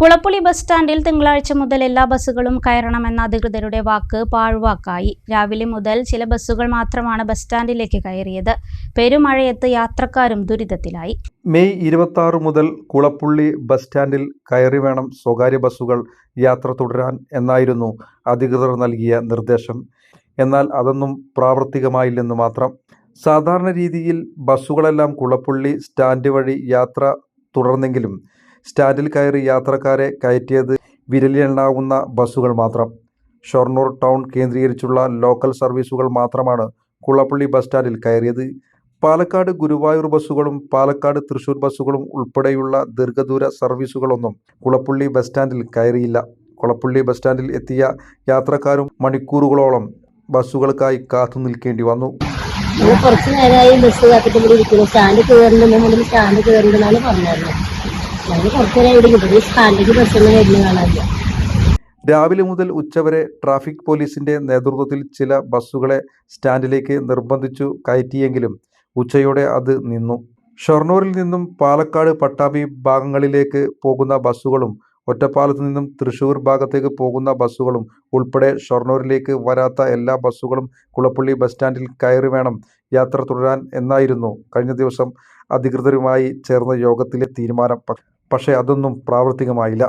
കുളപ്പുളി bus സ്റ്റാൻഡിൽ തിങ്കളാഴ്ച മുതൽ എല്ലാ ബസ്സുകളും കയറണമെന്ന അധികൃതരുടെ വാക്ക് പാഴ്വാക്കായി. രാവിലെ മുതൽ ചില ബസ്സുകൾ മാത്രമാണ് ബസ് സ്റ്റാൻഡിലേക്ക് കയറിയത്. പെരുമഴയത്ത് യാത്രക്കാരും ദുരിതത്തിലായി. മെയ് ഇരുപത്തി മുതൽ കുളപ്പുള്ളി ബസ് സ്റ്റാൻഡിൽ കയറി വേണം സ്വകാര്യ ബസ്സുകൾ യാത്ര തുടരാൻ എന്നായിരുന്നു അധികൃതർ നൽകിയ നിർദ്ദേശം. എന്നാൽ അതൊന്നും പ്രാവർത്തികമായില്ലെന്ന് മാത്രം. സാധാരണ രീതിയിൽ ബസ്സുകളെല്ലാം കുളപ്പുള്ളി സ്റ്റാൻഡ് വഴി യാത്ര തുടർന്നെങ്കിലും സ്റ്റാൻഡിൽ കയറി യാത്രക്കാരെ കയറ്റിയത് വിരലിലെണ്ണാവുന്ന ബസ്സുകൾ മാത്രം. ഷൊർണൂർ ടൗൺ കേന്ദ്രീകരിച്ചുള്ള ലോക്കൽ സർവീസുകൾ മാത്രമാണ് കുളപ്പള്ളി ബസ് സ്റ്റാൻഡിൽ കയറിയത്. പാലക്കാട് ഗുരുവായൂർ ബസ്സുകളും പാലക്കാട് തൃശൂർ ബസ്സുകളും ഉൾപ്പെടെയുള്ള ദീർഘദൂര സർവീസുകളൊന്നും കുളപ്പള്ളി ബസ് സ്റ്റാൻഡിൽ കയറിയില്ല. കുളപ്പള്ളി ബസ് സ്റ്റാൻഡിൽ എത്തിയ യാത്രക്കാരും മണിക്കൂറുകളോളം ബസ്സുകൾക്കായി കാത്തു നിൽക്കേണ്ടി വന്നു. കുറച്ച് നേരമായി ബസ് കാത്തിട്ട് ഇവിടെ ഇരിക്കുന്നു. സ്റ്റാൻഡ് കയറുന്നുണ്ട് സ്റ്റാൻഡ് കയറുന്നുണ്ടെന്നാണ് പറഞ്ഞിരുന്നത് രാവിലെ മുതൽ ഉച്ചവരെ ട്രാഫിക് പോലീസിന്റെ നേതൃത്വത്തിൽ ചില ബസ്സുകളെ സ്റ്റാൻഡിലേക്ക് നിർബന്ധിച്ചു കയറ്റിയെങ്കിലും ഉച്ചയോടെ അത് നിന്നു. ഷൊർണൂരിൽ നിന്നും പാലക്കാട് പട്ടാമ്പി ഭാഗങ്ങളിലേക്ക് പോകുന്ന ബസ്സുകളും ഒറ്റപ്പാലത്ത് നിന്നും തൃശൂർ ഭാഗത്തേക്ക് പോകുന്ന ബസ്സുകളും ഉൾപ്പെടെ ഷൊർണൂരിലേക്ക് വരാത്ത എല്ലാ ബസ്സുകളും കുളപ്പള്ളി ബസ് സ്റ്റാൻഡിൽ കയറി വേണം യാത്ര തുടരാൻ എന്നായിരുന്നു കഴിഞ്ഞ ദിവസം അധികൃതരുമായി ചേർന്ന യോഗത്തിലെ തീരുമാനം. പക്ഷേ അതൊന്നും പ്രാവർത്തികമായില്ല.